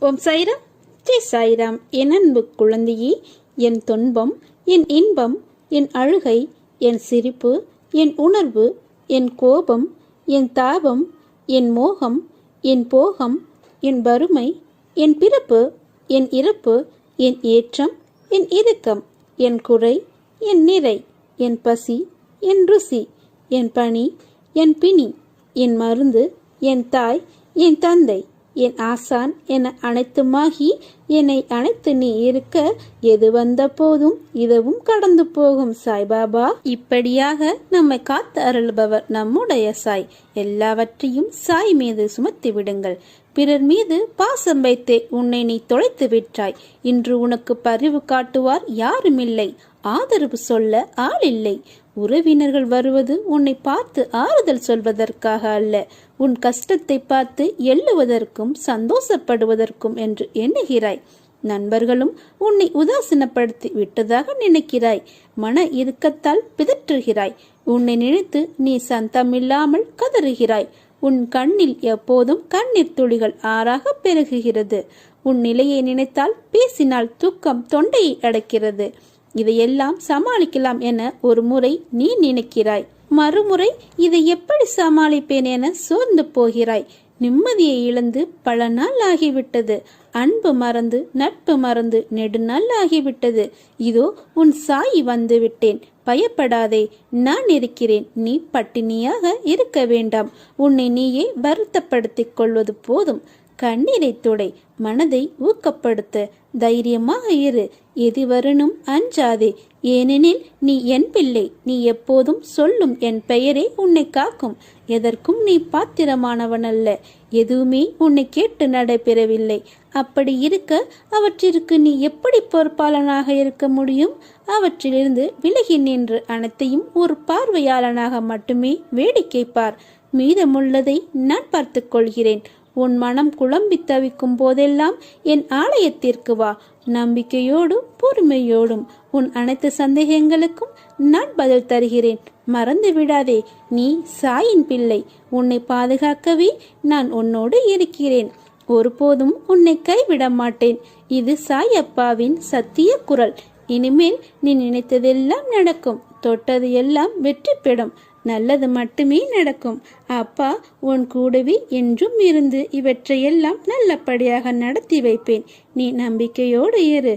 ஓம் சாய்ராம் ஜெய் சாய்ராம் என் அன்பு குழந்தையே என் துன்பம் என் இன்பம் என் அழுகை என் சிரிப்பு என் உணர்வு என் கோபம் என் தாபம் என் மோகம் என் போகம் என் வறுமை என் பிறப்பு என் இறப்பு என் ஏற்றம் என் இறுக்கம் என் குறை என் நிறை என் பசி என் ருசி என் பணி என் பிணி என் மருந்து என் தாய் என் தந்தை. என் ஆசான் என அனைத்துமாகி என்னை அனைத்து நீ இருக்க எது வந்த போதும் இதுவும் கடந்து போகும் சாய்பாபா இப்படியாக நம்மை காத்து அருள்பவர் நம்முடைய சாய். எல்லாவற்றையும் சாய் மீது சுமத்தி விடுங்கள். பிறர் மீது பாசம் வைத்தே உன்னை நீ தொலைத்து விட்டாய். இன்று உனக்கு பரிவு காட்டுவார் யாருமில்லை. ஆதரவு சொல்ல ஆள் இல்லை உறவினர்கள் வருவது உன்னை பார்த்து ஆறுதல் சொல்வதற்காக அல்ல. உன் கஷ்டத்தை பார்த்து எள்ளுவதற்கும் சந்தோஷப்படுவதற்கும் என்று எண்ணுகிறாய். நண்பர்களும் உன்னை உதாசீனப்படுத்தி விட்டதாக நினைக்கிறாய். மன இறுக்கத்தால் பிதற்றுகிறாய். உன்னை நினைத்து நீ சந்தமில்லாமல் கதறுகிறாய். உன் கண்ணில் எப்போதும் கண்ணீர் துளிகள் ஆறாக பெருகுகிறது. உன் நிலையை நினைத்தால் பேசினால் தூக்கம் தொண்டையை அடைக்கிறது. இதையெல்லாம் சமாளிக்கலாம் என ஒரு முறை நீ நினைக்கிறாய். மறுமுறை இதை எப்படி சமாளிப்பேன் என சோர்ந்து போகிறாய். நிம்மதியை இழந்து பல நாள் ஆகிவிட்டது. அன்பு மறந்து நட்பு மறந்து நெடுநாள் ஆகிவிட்டது. இதோ உன் சாய் வந்து விட்டேன் பயப்படாதே நான் இருக்கிறேன். நீ பட்டினியாக இருக்க வேண்டாம். உன்னை நீயே வருத்தப்படுத்திக் கொள்வது போதும். கண்ணீரை துடை மனதை ஊக்கப்படுத்த. தைரியமாக இரு எது வரணும் அஞ்சாதே. ஏனெனில் நீ என் பிள்ளை நீ எப்போதும் சொல்லும் என் பெயரே உன்னை காக்கும். எதற்கும் நீ பாத்திரமானவன் அல்ல எதுவுமே உன்னை கேட்டு நடைபெறவில்லை. அப்படி இருக்க அவற்றிற்கு நீ எப்படி பொறுப்பாளனாக இருக்க முடியும்? அவற்றிலிருந்து விலகி நின்று அனைத்தையும் ஒரு பார்வையாளனாக மட்டுமே வேடிக்கை பார். மீதமுள்ளதை நான் பார்த்துக் கொள்கிறேன். உன் மனம் குழம்பி தவிக்கும் போதெல்லாம் என் ஆலயத்திற்கு வா. நம்பிக்கையோடும் பொறுமையோடும் உன் அனைத்து சந்தேகங்களுக்கும் நான் பதில் தருகிறேன். மறந்து விடாதே நீ சாயின் பிள்ளை. உன்னை பாதுகாக்கவே நான் உன்னோடு இருக்கிறேன். ஒருபோதும் உன்னை கைவிட மாட்டேன். இது சாய் அப்பாவின் சத்திய குரல். இனிமேல் நீ நினைத்ததெல்லாம் நடக்கும். தொட்டது எல்லாம் வெற்றி பெறும். நல்லது மட்டுமே நடக்கும். அப்பா உன் கூடவே என்றும் இருந்து இவற்றையெல்லாம் நல்லபடியாக நடத்தி வைப்பேன். நீ நம்பிக்கையோடு இரு.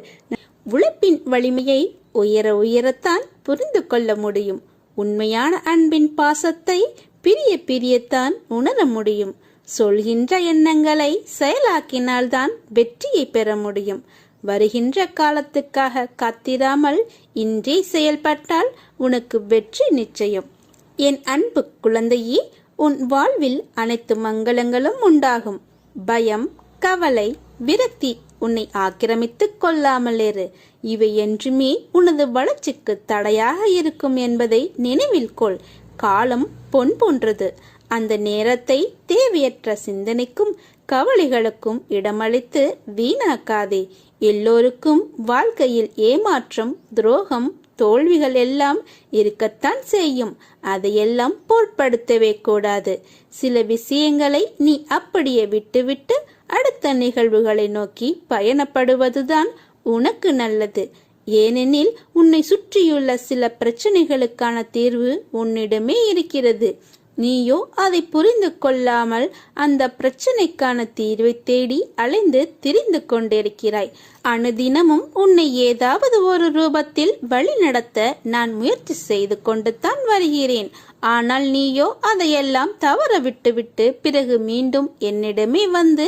உழைப்பின் வலிமையை உயர உயரத்தான் புரிந்து கொள்ள முடியும். உண்மையான அன்பின் பாசத்தை பிரிய பிரியத்தான் உணர முடியும். சொல்கின்ற எண்ணங்களை செயலாக்கினால்தான் வெற்றியை பெற முடியும். வருகின்ற காலத்துக்காக காத்திராமல் இன்றே செயல்பட்டால் உனக்கு வெற்றி நிச்சயம். என் அன்பு குழந்தையே உன் வாழ்வில் அனைத்து மங்களங்களும் உண்டாகும். பயம் கவலை விரக்தி உன்னை ஆக்கிரமித்துக் கொள்ளாமலேறு இவை என்றுமே உனது வளர்ச்சிக்கு தடையாக இருக்கும் என்பதை நினைவில் கொள். காலம் பொன் போன்றது. அந்த நேரத்தை தேவையற்ற சிந்தனைக்கும் கவலைகளுக்கும் இடமளித்து வீணாக்காதே. எல்லோருக்கும் வாழ்க்கையில் ஏமாற்றம் துரோகம் தோல்விகள் எல்லாம் இருக்கத்தான் செய்யும். அதையெல்லாம் பொருட்படுத்தவே கூடாது. சில விஷயங்களை நீ அப்படியே விட்டுவிட்டு அடுத்த நிகழ்வுகளை நோக்கி பயணப்படுவதுதான் உனக்கு நல்லது. ஏனெனில் உன்னை சுற்றியுள்ள சில பிரச்சனைகளுக்கான தீர்வு உன்னிடமே இருக்கிறது. நீயோ அதை புரிந்து கொள்ளாமல் அந்த பிரச்சனைக்கான தீர்வை தேடி அலைந்து திரிந்து கொண்டிருக்கிறாய். அனுதினமும் உன்னை ஏதாவது ஒரு ரூபத்தில் வழி நடத்த நான் முயற்சி செய்து கொண்டு தான் வருகிறேன். ஆனால் நீயோ அதையெல்லாம் தவற விட்டுவிட்டு பிறகு மீண்டும் என்னிடமே வந்து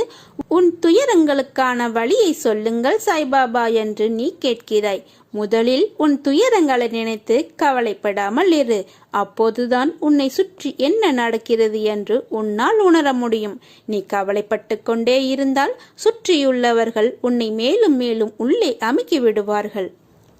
உன் துயரங்களுக்கான வழியை சொல்லுங்கள் சாய்பாபா என்று நீ கேட்கிறாய். முதலில் உன் துயரங்களை நினைத்து கவலைப்படாமல் இரு. அப்போதுதான் உன்னை சுற்றி என்ன நடக்கிறது என்று உன்னால் உணர முடியும். நீ கவலைப்பட்டு கொண்டே இருந்தால் சுற்றியுள்ளவர்கள் உன்னை மேலும் மேலும் உள்ளே அமுக்கி விடுவார்கள்.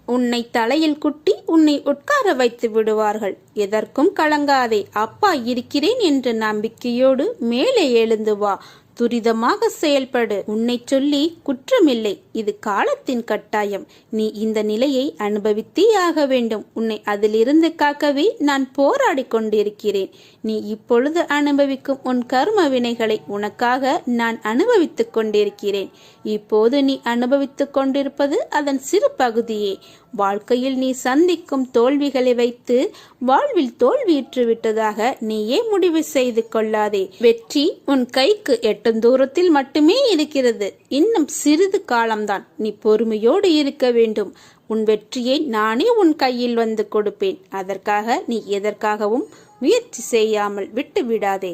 உன்னை தலையில் குட்டி உன்னை உட்கார வைத்து விடுவார்கள். எதற்கும் கலங்காதே. அப்பா இருக்கிறேன் என்ற நம்பிக்கையோடு மேலே எழுந்து வா. துரிதமாக செயல்படு. உன்னை சொல்லி குற்றமில்லை. இது காலத்தின் கட்டாயம். நீ இந்த நிலையை அனுபவித்தே ஆக வேண்டும். உன்னை அதிலிருந்து காக்கவே நான் போராடிக் கொண்டிருக்கிறேன். நீ இப்பொழுது அனுபவிக்கும் உன் கர்ம வினைகளை உனக்காக நான் அனுபவித்துக் கொண்டிருக்கிறேன். இப்போது நீ அனுபவித்துக் கொண்டிருப்பது அதன் சிறு பகுதியே. வாழ்க்கையில் நீ சந்திக்கும் தோல்விகளை வைத்து வாழ்வில் தோல்வியுற்று விட்டதாக நீயே முடிவு செய்து கொள்ளாதே. வெற்றி உன் கைக்கு எட்டும் தூரத்தில் மட்டுமே இருக்கிறது. இன்னும் சிறிது காலம்தான் நீ பொறுமையோடு இருக்க வேண்டும். உன் வெற்றியை நானே உன் கையில் வந்து கொடுப்பேன். அதற்காக நீ எதற்காகவும் முயற்சி செய்யாமல் விட்டு விடாதே.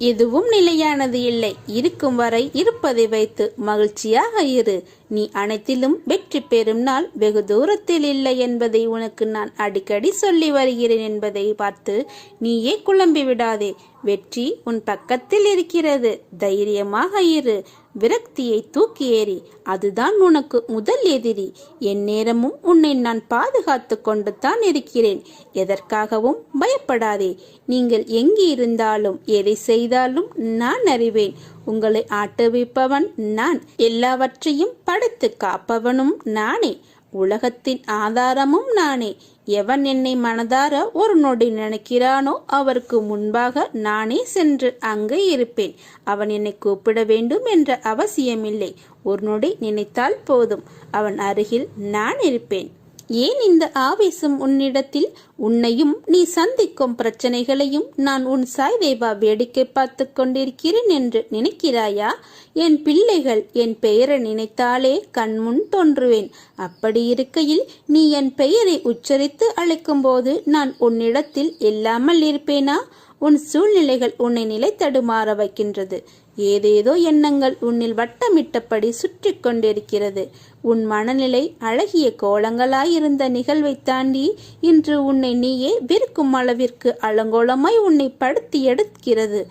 எதுவும் நிலையானது இல்லை. இருக்கும் வரை இருப்பதை வைத்து மகிழ்ச்சியாக இரு. நீ அனைத்திலும் வெற்றி பெறும் நாள் வெகு தூரத்தில் இல்லை என்பதை உனக்கு நான் அடிக்கடி சொல்லி வருகிறேன் என்பதை பார்த்து நீயே குழம்பி விடாதே வெற்றி உன் பக்கத்தில் இருக்கிறது. தைரியமாக இரு. விரக்தியை தூக்கி ஏறி அதுதான் உனக்கு முதல் எதிரி. என் நேரமும் உன்னை நான் பாதுகாத்து கொண்டு தான் இருக்கிறேன். எதற்காகவும் பயப்படாதே. நீங்கள் எங்கே இருந்தாலும் எதை செய்தாலும் நான் அறிவேன். உங்களை ஆட்டுவிப்பவன் நான். எல்லாவற்றையும் படைத்து காப்பவனும் நானே. உலகத்தின் ஆதாரமும் நானே. எவன் என்னை மனதார ஒரு நொடி நினைக்கிறானோ அவருக்கு முன்பாக நானே சென்று அங்கே இருப்பேன். அவன் என்னை கூப்பிட வேண்டும் என்ற அவசியமில்லை. ஒரு நொடி நினைத்தால் போதும். அவன் அருகில் நான் இருப்பேன். ஏன் இந்த ஆவேசம் உன்னிடத்தில்? உன்னையும் நீ சந்திக்கும் பிரச்சனைகளையும் நான் உன் சாய்தேவா வேடிக்கை பார்த்து கொண்டிருக்கிறேன் என்று நினைக்கிறாயா? என் பிள்ளைகள் என் பெயரை நினைத்தாலே கண்முன் தோன்றுவேன். அப்படி இருக்கையில் நீ என் பெயரை உச்சரித்து அழைக்கும்போது நான் உன்னிடத்தில் இல்லாமல் இருப்பேனா? உன் சூழ்நிலைகள் உன்னை நிலை தடுமாற வைக்கின்றது. ஏதேதோ எண்ணங்கள் உன்னில் வட்டமிட்டபடி சுற்றி கொண்டிருக்கிறது. உன் மனநிலை அழகிய கோலங்களாயிருந்த நிகழ்வை தாண்டி இன்று உன்னை நீயே விற்கும் அளவிற்கு அலங்கோலமாய் உன்னை படுத்தி எடுக்கிறது.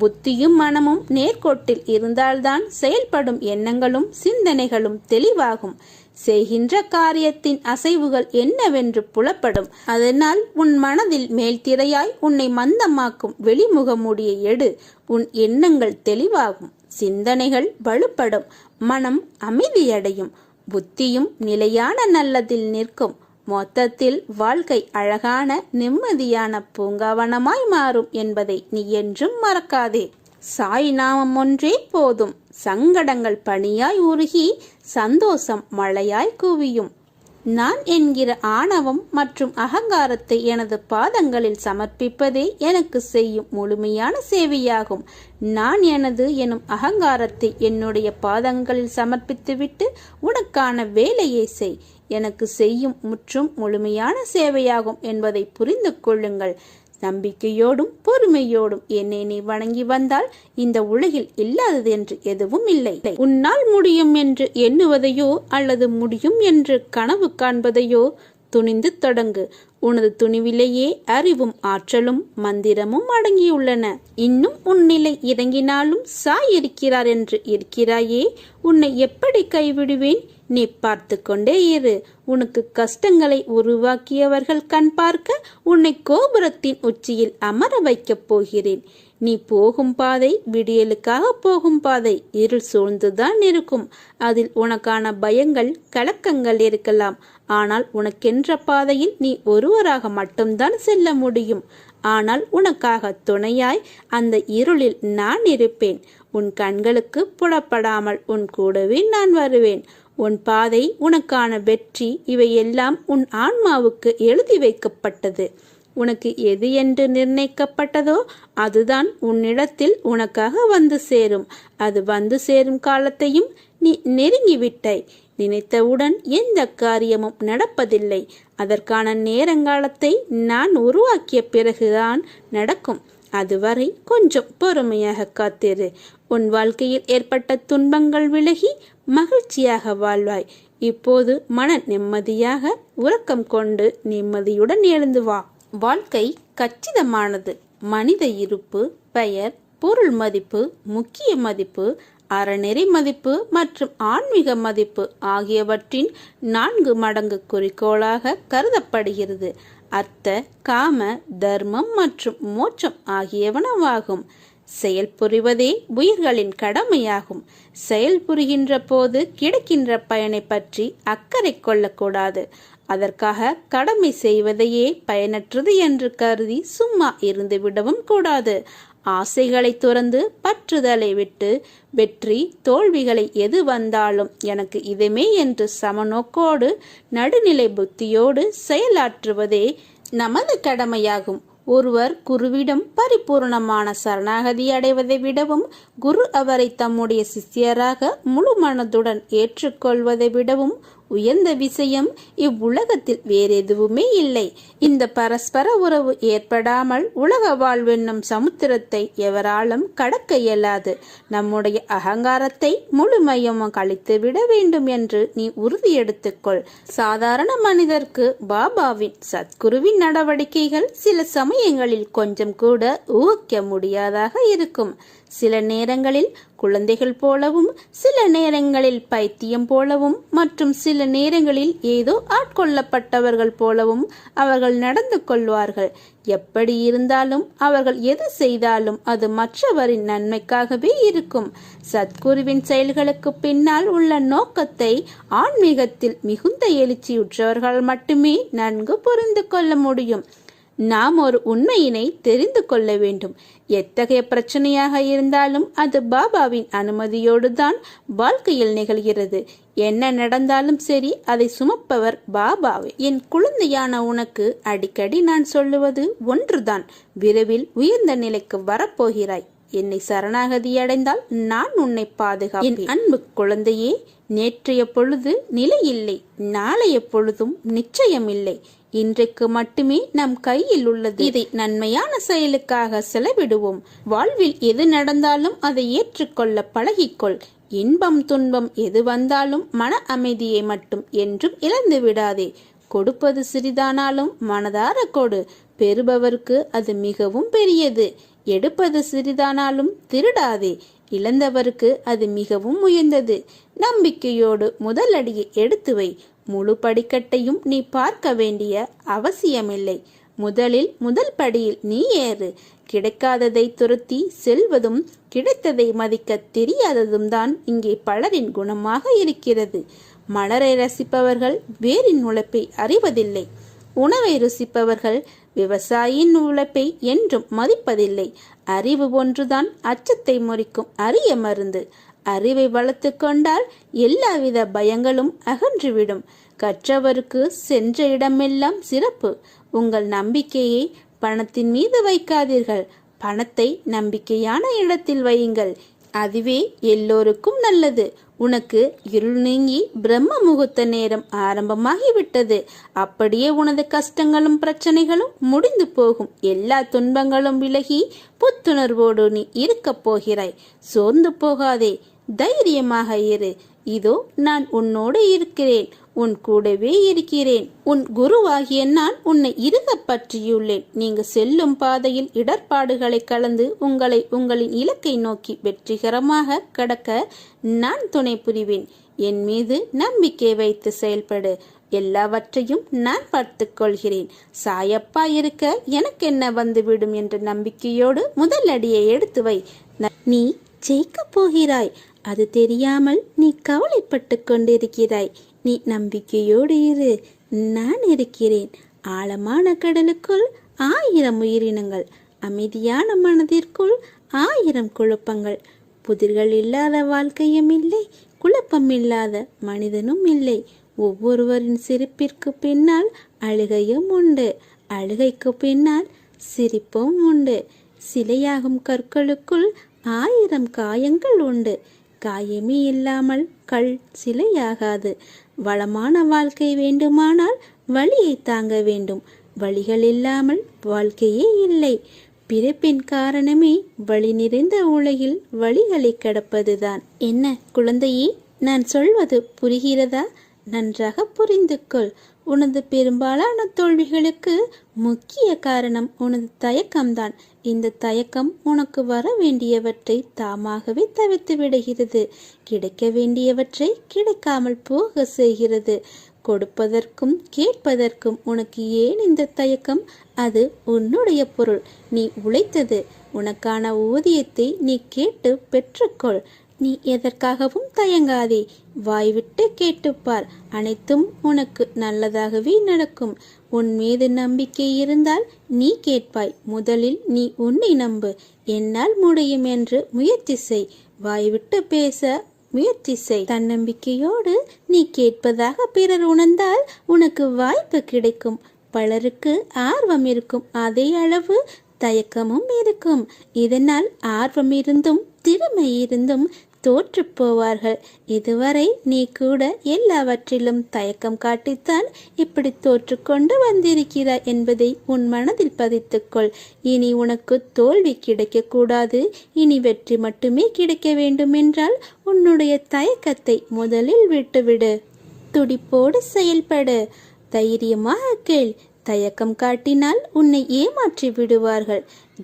புத்தியும் மனமும் நேர்கோட்டில் இருந்தால்தான் செயல்படும் எண்ணங்களும் சிந்தனைகளும் தெளிவாகும். செய்கின்ற காரியத்தின் அசைவுகள் என்னவென்று புலப்படும். அதனால் உன் மனதில் மேல்திரையாய் உன்னை மந்தமாக்கும் வெளிமுகமுடிய எடு. உன் எண்ணங்கள் தெளிவாகும். சிந்தனைகள் வலுப்படும். மனம் அமைதியடையும். புத்தியும் நிலையான நல்லதில் நிற்கும். மொத்தத்தில் வாழ்க்கை அழகான நிம்மதியான பூங்காவனமாய் மாறும் என்பதை நீ என்றும் மறக்காதே. சாய் நாமம் ஒன்றே போதும். சங்கடங்கள் பனியாய் உருகி சந்தோஷம் மழையாய் குவியும். நான் என்கிற ஆணவம் மற்றும் அகங்காரத்தை எனது பாதங்களில் சமர்ப்பிப்பதே எனக்கு செய்யும் முழுமையான சேவையாகும். நான் எனது எனும் அகங்காரத்தை என்னுடைய பாதங்களில் சமர்ப்பித்துவிட்டு உனக்கான வேலையை செய். எனக்கு செய்யும் முற்றும் முழுமையான சேவையாகும் என்பதை புரிந்து கொள்ளுங்கள். நம்பிக்கையோடும் பொறுமையோடும் என்னை நீ வணங்கி வந்தால் இந்த உலகில் இல்லாதது என்று எதுவும் இல்லை. உன்னால் முடியும் என்று எண்ணுவதையோ அல்லது முடியும் என்று கனவு காண்பதையோ துணிந்து தொடங்கு. உனது துணிவிலேயே அறிவும் ஆற்றலும் மந்திரமும் அடங்கியுள்ளன. இன்னும் உன்னிலை இறங்கினாலும் சாய் இருக்கிறார் என்று இருக்கிறாயே. உன்னை எப்படி கைவிடுவேன்? நீ பார்த்து கொண்டே இரு. உனக்கு கஷ்டங்களை உருவாக்கியவர்கள் கண் பார்க்க உன்னை கோபுரத்தின் உச்சியில் அமர வைக்கப் போகிறேன். நீ போகும் பாதை விடியலுக்காக போகும் பாதை. இருள் சூழ்ந்துதான் இருக்கும். அதில் உனக்கான பயங்கள் கலக்கங்கள் இருக்கலாம். ஆனால் உனக்கென்ற பாதையில் நீ ஒருவராக மட்டும்தான் செல்ல முடியும். ஆனால் உனக்காக துணையாய் அந்த இருளில் நான் இருப்பேன். உன் கண்களுக்கு புலப்படாமல் உன் கூடவே நான் வருவேன். உன் பாதை உனக்கான வெற்றி இவையெல்லாம் உன் ஆன்மாவுக்கு எழுதி வைக்கப்பட்டது. உனக்கு எது என்று நிர்ணயிக்கப்பட்டதோ அதுதான் உன்னிடத்தில் உனக்காக வந்து சேரும். அது வந்து சேரும் காலத்தையும் நீ நெருங்கிவிட்டாய். நினைத்தவுடன் எந்த காரியமும் நடப்பதில்லை. அதற்கான நேரங்காலத்தை நான் உருவாக்கிய பிறகுதான் நடக்கும். அதுவரை கொஞ்சம் பொறுமையாக காத்திரு. உன் வாழ்க்கையில் ஏற்பட்ட துன்பங்கள் விலகி மகிழ்ச்சியாக வாழ்வாய். இப்போது மன நிம்மதியாக உறக்கம் கொண்டு நிம்மதியுடன் எழுந்து வா. வாழ்க்கை கச்சிதமானது. மனித இருப்பு பெயர் பொருள் மதிப்பு முக்கிய மதிப்பு அறநெறி மதிப்பு மற்றும் ஆன்மீக மதிப்பு ஆகியவற்றின் நான்கு மடங்கு குறிக்கோளாக கருதப்படுகிறது. அர்த்த காம தர்மம் மற்றும் மோட்சம் ஆகியவனவாகும் செயல் புரிவதே உயிர்களின் கடமையாகும். செயல் புரிகின்ற போது கிடைக்கின்ற பயனை பற்றி அக்கறை கொள்ளக்கூடாது. அதற்காக கடமை செய்வதையே பயனற்றது என்று கருதி சும்மா இருந்து விடவும் கூடாது. ஆசைகளை துறந்து பற்றுதலை விட்டு வெற்றி தோல்விகளை எது வந்தாலும் எனக்கு இதுமே என்று சமநோக்கோடு நடுநிலை புத்தியோடு செயலாற்றுவதே நமது கடமையாகும். ஒருவர் குருவிடம் பரிபூர்ணமான சரணாகதி அடைவதை விடவும் குரு அவரை தம்முடைய சிஷ்யராக முழு மனதுடன் ஏற்றுக்கொள்வதை விடவும் உயர்ந்த விஷயம். இவ்வுலகத்தில் வேறெதுவுமே இல்லை. இந்த பரஸ்பர உறவு ஏற்படாமல் உலக வாழ்வென்னும் சமுத்திரத்தை எவராலும் கடக்க இயலாது. நம்முடைய அகங்காரத்தை முழுமையும் கழித்து விட வேண்டும் என்று நீ உறுதி எடுத்துக்கொள். சாதாரண மனிதர்க்கு பாபாவின் சத்குருவின் நடவடிக்கைகள் சில சமயங்களில் கொஞ்சம் கூட ஊகிக்க முடியாதாக இருக்கும். சில நேரங்களில் குழந்தைகள் போலவும் சில நேரங்களில் பைத்தியம் போலவும் மற்றும் சில நேரங்களில் ஏதோ ஆட்கொள்ளப்பட்டவர்கள் போலவும் அவர்கள் நடந்து கொள்வார்கள். எப்படி இருந்தாலும் அவர்கள் எது செய்தாலும் அது மற்றவரின் நன்மைக்காகவே இருக்கும். சத்குருவின் செயல்களுக்கு பின்னால் உள்ள நோக்கத்தை ஆன்மீகத்தில் மிகுந்த எழுச்சியுற்றவர்கள் மட்டுமே நன்கு புரிந்து கொள்ள முடியும். நாம் ஒரு உண்மையினை தெரிந்து கொள்ள வேண்டும். எத்தகைய பிரச்சனையாக இருந்தாலும் அது பாபாவின் அனுமதியோடு தான் வாழ்க்கையில் நிகழ்கிறது. என்ன நடந்தாலும் சரி அதை சுமப்பவர் பாபாவே. என் குழந்தையான உனக்கு அடிக்கடி நான் சொல்லுவது ஒன்றுதான். விரைவில் உயர்ந்த நிலைக்கு வரப்போகிறாய். என்னை சரணாகதி அடைந்தால் நான் உன்னை பாதுகாப்பேன். அன்பு குழந்தையே நேற்றைய பொழுது நிலையில்லை. நாளைய பொழுதும் நிச்சயமில்லை. இன்றைக்கு மட்டுமே நம் கையில் உள்ளது. இதை நன்மையான செயலுக்காக செலவிடுவோம். வாழ்வில் எது நடந்தாலும் அதை ஏற்றுக்கொள்ள பழகிக்கொள். இன்பம் துன்பம் எது வந்தாலும் மன அமைதியை மட்டும் என்றும் இழந்து விடாதே. கொடுப்பது சிறிதானாலும் மனதார கொடு. பெறுபவருக்கு அது மிகவும் பெரியது. எடுப்பது சிறிதானாலும் திருடாதே. இழந்தவருக்கு அது மிகவும் உயர்ந்தது. நம்பிக்கையோடு முதலடியை எடுத்து வை. முழு படிக்கட்டையும் நீ பார்க்க வேண்டிய அவசியமில்லை. முதலில் முதல் படியில் நீ ஏறு. கிடைக்காததை துருத்தி செல்வதும் கிடைத்ததை மதிக்க தெரியாததும் தான் இங்கே பலரின் குணமாக இருக்கிறது. மலரை ரசிப்பவர்கள் வேரின் உழைப்பை அறிவதில்லை. உணவை ருசிப்பவர்கள் விவசாயியின் உழைப்பை என்றும் மதிப்பதில்லை. அறிவு ஒன்றுதான் அச்சத்தை முறிக்கும் அரிய மருந்து. அறிவை வளர்த்து கொண்டால் எல்லாவித பயங்களும் அகன்றுவிடும். கற்றவருக்கு சென்ற இடமெல்லாம் சிறப்பு. உங்கள் நம்பிக்கையை பணத்தின் மீது வைக்காதீர்கள். பணத்தை நம்பிக்கையான இடத்தில் வையுங்கள். அதுவே எல்லோருக்கும் நல்லது. உனக்கு இருள் நீங்கி பிரம்ம முகூர்த்த நேரம் ஆரம்பமாகிவிட்டது. அப்படியே உனது கஷ்டங்களும் பிரச்சனைகளும் முடிந்து போகும். எல்லா துன்பங்களும் விலகி புத்துணர்வோடு நீ இருக்கப் போகிறாய். சோர்ந்து போகாதே. தைரியமாக இரு. இதோ நான் உன்னோடு இருக்கிறேன். உன் கூடவே இருக்கிறேன். உன் குருவாகிய நான் உன்னை இருக பற்றியுள்ளேன். நீங்க செல்லும் பாதையில் இடர்பாடுகளை கலந்து உங்களை உங்களின் இலக்கை நோக்கி வெற்றிகரமாக கடக்க நான் துணை புரிவேன். என் மீது நம்பிக்கை வைத்து செயல்படு. எல்லாவற்றையும் நான் பார்த்துக்கொள்கிறேன் சாயப்பா இருக்க எனக்கு என்ன வந்துவிடும் என்ற நம்பிக்கையோடு முதல் அடியை எடுத்து வை. நீ ஜெயிக்கப் போகிறாய். அது தெரியாமல் நீ கவலைப்பட்டு கொண்டிருக்கிறாய். நீ நம்பிக்கையோடு இரு. நான் இருக்கிறேன். ஆழமான கடலுக்குள் ஆயிரம் உயிரினங்கள் அமைதியான மனதிற்குள் ஆயிரம் குழப்பங்கள். புதிர்கள் இல்லாத வாழ்க்கையும் இல்லை குழப்பம் இல்லாத மனிதனும் இல்லை. ஒவ்வொருவரின் சிரிப்பிற்கு பின்னால் அழுகையும் உண்டு. அழுகைக்கு பின்னால் சிரிப்பும் உண்டு. சிலையாகும் கற்களுக்குள் ஆயிரம் காயங்கள் உண்டு. காயமே இல்லாமல் கல் சிலையாகாது. வளமான வாழ்க்கை வேண்டுமானால் வழியை தாங்க வேண்டும். வழிகள் இல்லாமல் வாழ்க்கையே இல்லை. பிறப்பின் காரணமே வழி நிறைந்த உலகில் வழிகளை கடப்பதுதான். என்ன குழந்தையே நான் சொல்வது புரிகிறதா? நன்றாக புரிந்து கொள் உனது பெரும்பாலான தோல்விகளுக்கு முக்கிய காரணம் உனது தயக்கம்தான். இந்த தயக்கம் உனக்கு வர வேண்டியவற்றை தாமாகவே தவிர்த்து விடுகிறது. கிடைக்க வேண்டியவற்றை கிடைக்காமல் போக செய்கிறது. கொடுப்பதற்கும் கேட்பதற்கும் உனக்கு ஏன் இந்த தயக்கம்? அது உன்னுடைய பொருள். நீ உழைத்தது. உனக்கான ஊதியத்தை நீ கேட்டு பெற்றுக்கொள். நீ எதற்காகவும் தயங்காதே. வாய்விட்டு கேட்டுப்பார். அனைத்தும் உனக்கு நல்லதாகவே நடக்கும். உன் மீது நம்பிக்கை இருந்தால் நீ கேட்பாய். முதலில் நீ உன்னை நம்பு. என்னால் முடியும் என்று முயற்சி செய். வாய்விட்டு பேச முயற்சி செய். தன்னம்பிக்கையோடு நீ கேட்பதாக பிறர் உணர்ந்தால் உனக்கு வாய்ப்பு கிடைக்கும். பலருக்கு ஆர்வம் இருக்கும். அதே அளவு தயக்கமும் இருக்கும். இதனால் ஆர்வம் இருந்தும் திறமை இருந்தும் தோற்று போவார்கள் இதுவரை நீ கூட எல்லாவற்றிலும் தயக்கம் காட்டித்தான் இப்படி தோற்றுக்கொண்டு வந்திருக்கிறாய் என்பதை உன் மனதில் பதித்துக்கொள். இனி உனக்கு தோல்வி கிடைக்கக்கூடாது. இனி வெற்றி மட்டுமே கிடைக்க வேண்டுமென்றால் உன்னுடைய தயக்கத்தை முதலில் விட்டுவிடு. துடிப்போடு செயல்படு. தைரியமாக கேள். தயக்கம் காட்டினால் உன்னை ஏமாற்றி விடுவார்கள்.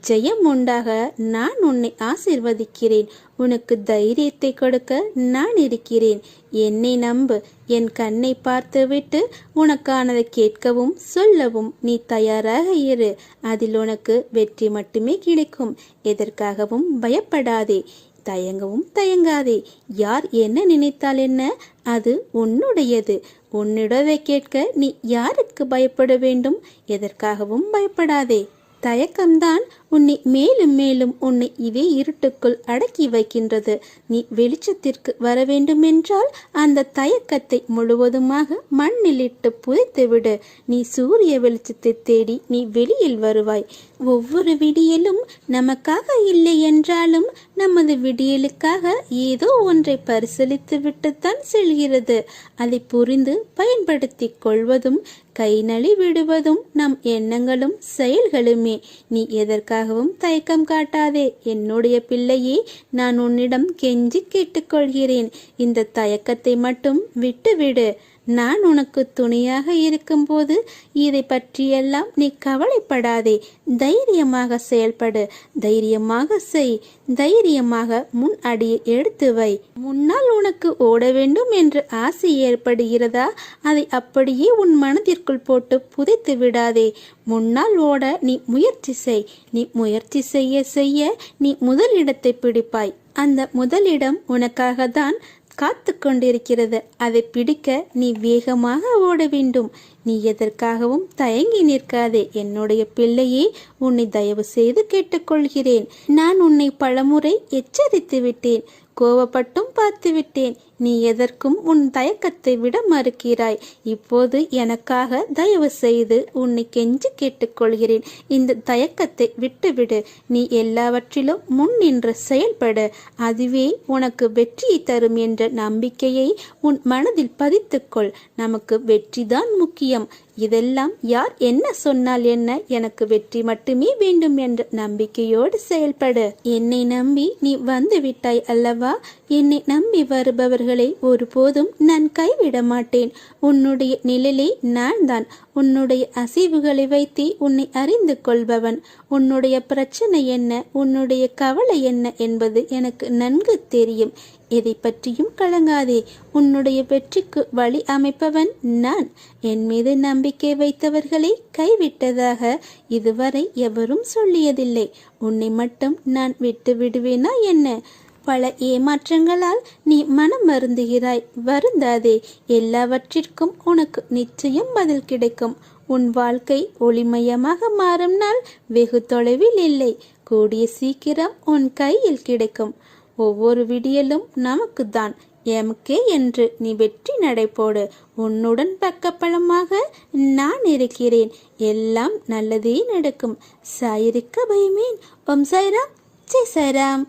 ஜெயம் உண்டாக நான் உன்னை ஆசிர்வதிக்கிறேன். உனக்கு தைரியத்தை கொடுக்க நான் இருக்கிறேன். என்னை நம்பு. என் கண்ணை பார்த்துவிட்டு உனக்கானதை கேட்கவும் சொல்லவும் நீ தயாராக இரு. அதில் உனக்கு வெற்றி மட்டுமே கிடைக்கும். எதற்காகவும் பயப்படாதே. தயங்கவும் தயங்காதே. யார் என்ன நினைத்தால் என்ன? அது உன்னுடையது. உன்னிடவே கேட்க நீ யாருக்கு பயப்பட வேண்டும்? எதற்காகவும் பயப்படாதே. தயக்கம்தான் உன்னை மேலும் மேலும் உன்னை இதே இருட்டுக்குள் அடக்கி வைக்கின்றது. நீ வெளிச்சத்திற்கு வர வேண்டுமென்றால் அந்த தயக்கத்தை முழுவதுமாக மண்ணிலிட்டு புதைத்துவிடு நீ சூரிய வெளிச்சத்தை தேடி நீ வெளியில் வருவாய். ஒவ்வொரு விடியலும் நமக்காக இல்லை என்றாலும் நமது விடியலுக்காக ஏதோ ஒன்றை பரிசீலித்து விட்டுத்தான் செல்கிறது. அதை புரிந்து பயன்படுத்திக் கொள்வதும் கை நழி விடுவதும் நம் எண்ணங்களும் செயல்களுமே. நீ எதற்காக எதற்காகவும் தயக்கம் காட்டாதே. என்னுடைய பிள்ளையே நான் உன்னிடம் கெஞ்சி கேட்டுக்கொள்கிறேன். இந்த தயக்கத்தை மட்டும் விட்டுவிடு. நான் உனக்கு துணையாக இருக்கும்போது இதை பற்றியெல்லாம் நீ கவலைப்படாதே. தைரியமாக செயல்படு. தைரியமாக செய். தைரியமாக முன் அடியை எடுத்து வை. முன்னால் உனக்கு ஓட வேண்டும் என்று ஆசை ஏற்படுகிறதா? அதை அப்படியே உன் மனதிற்குள் போட்டு புதைத்து விடாதே. முன்னால் ஓட நீ முயற்சி செய். நீ முயற்சி செய்ய செய்ய நீ முதலிடத்தை பிடிப்பாய். அந்த முதலிடம் உனக்காக தான் காத்து கொண்டிருக்கிறது அதை பிடிக்க நீ வேகமாக ஓட வேண்டும். நீ எதற்காகவும் தயங்கி நிற்காதே. என்னுடைய பிள்ளையே உன்னை தயவு செய்து கேட்டுக்கொள்கிறேன். நான் உன்னை பலமுறை எச்சரித்து விட்டேன் கோவப்பட்டும் பார்த்து விட்டேன் நீ எதற்கும் உன் தயக்கத்தை விட மறுக்கிறாய். இப்போது எனக்காக தயவு செய்து உன்னை கெஞ்சி கேட்டுக்கொள்கிறேன். இந்த தயக்கத்தை விட்டுவிடு. நீ எல்லாவற்றிலும் முன் நின்று செயல்படு. அதுவே உனக்கு வெற்றியை தரும் என்ற நம்பிக்கையை உன் மனதில் பதித்துக்கொள். நமக்கு வெற்றிதான் முக்கியம். இதெல்லாம் யார் என்ன சொன்னால் என்ன? எனக்கு வெற்றி மட்டுமே வேண்டும் என்ற நம்பிக்கையோடு செயல்படு. என்னை நம்பி நீ வந்து விட்டாய் அல்லவா? என்னை நம்பி வருபவர்களை ஒருபோதும் நான் கைவிட மாட்டேன் உன்னுடைய நிழலே நான் தான் உன்னுடைய அசைவுகளை வைத்தே உன்னை அறிந்து கொள்பவன். உன்னுடைய பிரச்சனை என்ன? உன்னுடைய கவலை என்ன என்பது எனக்கு நன்கு தெரியும். எதை பற்றியும் கலங்காதே. உன்னுடைய வெற்றிக்கு வழி அமைப்பவன் நான். என் மீது நம்பிக்கை வைத்தவர்களை கைவிட்டதாக இதுவரை எவரும் சொல்லியதில்லை. உன்னை மட்டும் நான் விட்டு விடுவேனா என்ன? பல ஏமாற்றங்களால் நீ மனம் வருந்துகிறாய். வருந்தாதே எல்லாவற்றிற்கும் உனக்கு நிச்சயம் பதில் கிடைக்கும். உன் வாழ்க்கை ஒளிமயமாக மாறும் நாள் வெகு தொலைவில் இல்லை. கூடிய சீக்கிரம் உன் கையில் கிடைக்கும். ஒவ்வொரு விடியலும் நமக்கு தான். எமக்கே என்று நீ வெற்றி நடைபோடு உன்னுடன் பக்கப்பழமாக நான் இருக்கிறேன். எல்லாம் நல்லதே நடக்கும். சாயிருக்க பயமேன். ஓம் சாய்ராம். ஜெய் சாய்ராம்.